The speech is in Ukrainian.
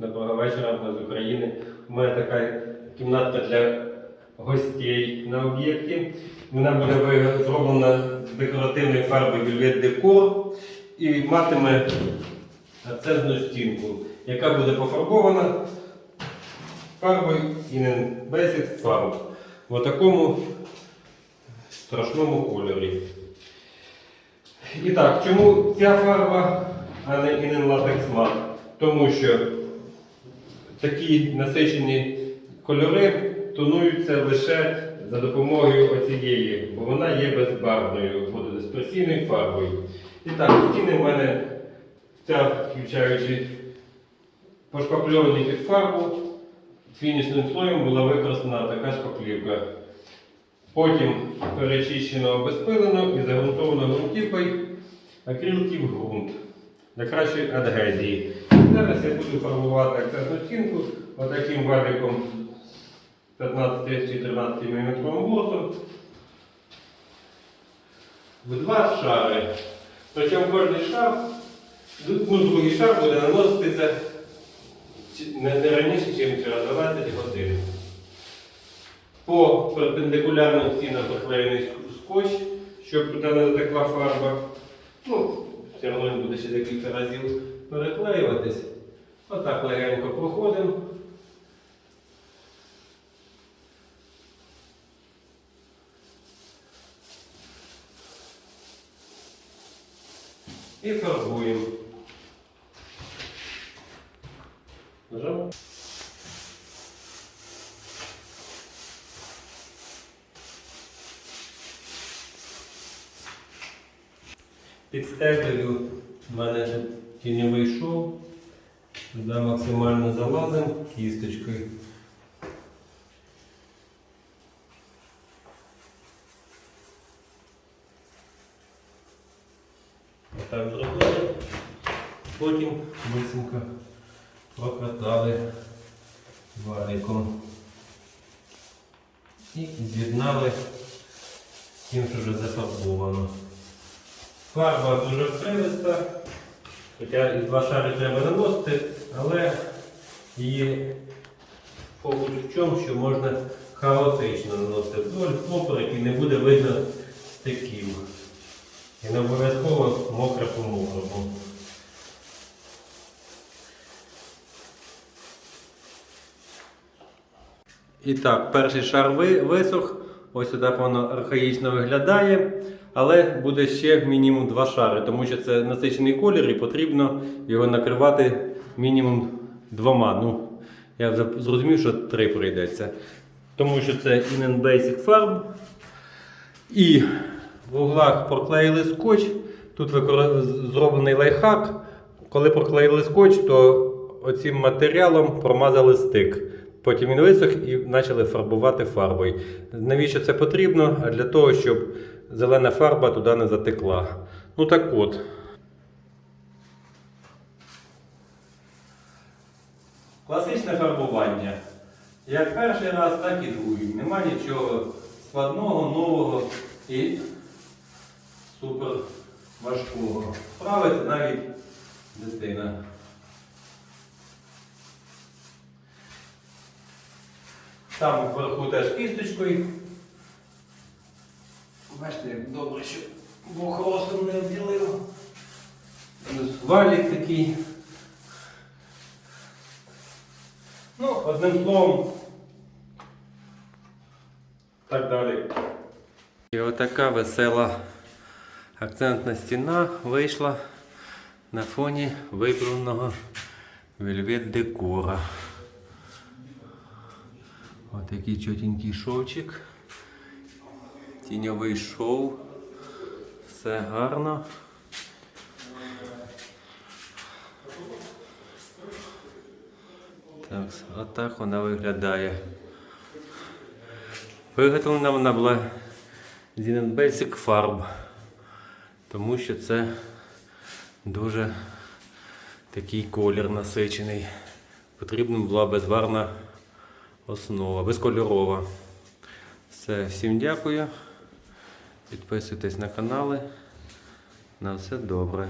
Доброго вечора, з України. У мене така кімнатка для гостей на об'єкті. Вона буде зроблена з декоративної фарби Velvet Decor і матиме акцентну стінку, яка буде пофарбована фарбою Inen Basic Farb в такому страшному кольорі. І так, чому ця фарба, а не Inen Latex Matte? Тому що такі насичені кольори тонуються лише за допомогою оцієї, бо вона є безбарвною вододисперсійною фарбою. І так, стіни в мене ця, включаючи пошпакльовані під фарбу, фінішним слоєм була використана така шпаклівка. Потім перечищено, обезпилено і загрунтовано ґрунтівкою акрилків ґрунт для кращої адгезії. Зараз я буду фарбувати акцентну стінку отаким валіком 15 чи 13 мм босом в два шари. Причому кожний шар, ну, другий шар буде наноситися не, не раніше, ніж через 12 годин. По перпендикулярним стінам приклеєний скотч, щоб туди не затекла фарба. Ну, все одно він буде ще декілька разів переклеюватись. Отак легенько проходимо. І фарбуємо. Під стелею в мене тут тіньовий шов. Туди максимально залазимо кісточкою. Отак зробили. Потім бисенько прокатали валиком. І з'єднали тим, що вже зафарбовано. Фарба дуже привиста, хоча і два шари треба наносити, але її фокус в чому, що можна хаотично наносити вдоль поперек і не буде видно стиків. І не обов'язково мокре по мокрому. І так, перший шар висох. Ось так воно архаїчно виглядає. Але буде ще мінімум два шари, тому що це насичений колір і потрібно його накривати мінімум двома. Ну, я вже зрозумів, що три прийдеться. Тому що це Inen Basic Farb. І в углах проклеїли скотч. Тут зроблений лайфхак. Коли проклеїли скотч, то оцим матеріалом промазали стик. Потім він висох і почали фарбувати фарбою. Навіщо це потрібно? Для того, щоб зелена фарба туди не затекла. Ну так от. Класичне фарбування. Як перший раз, так і другий. Нема нічого складного, нового і супер важкого. Справиться навіть дитина. Там вверху теж кісточкою. Бачите, як добре, що Бог ростом не обділив. Валік такий. Ну, одним словом. Так далі. І отака весела акцентна стіна вийшла на фоні вибраного вельвет декора. Отакий чотенький шовчик. Тіньовий шов. Все гарно. Так, отак вона виглядає. Виготовлена вона була з Inen Basic Farb, тому що це дуже такий колір насичений. Потрібна була безварна основа, безкольорова. Все, всім дякую. Підписуйтесь на канали. На все добре.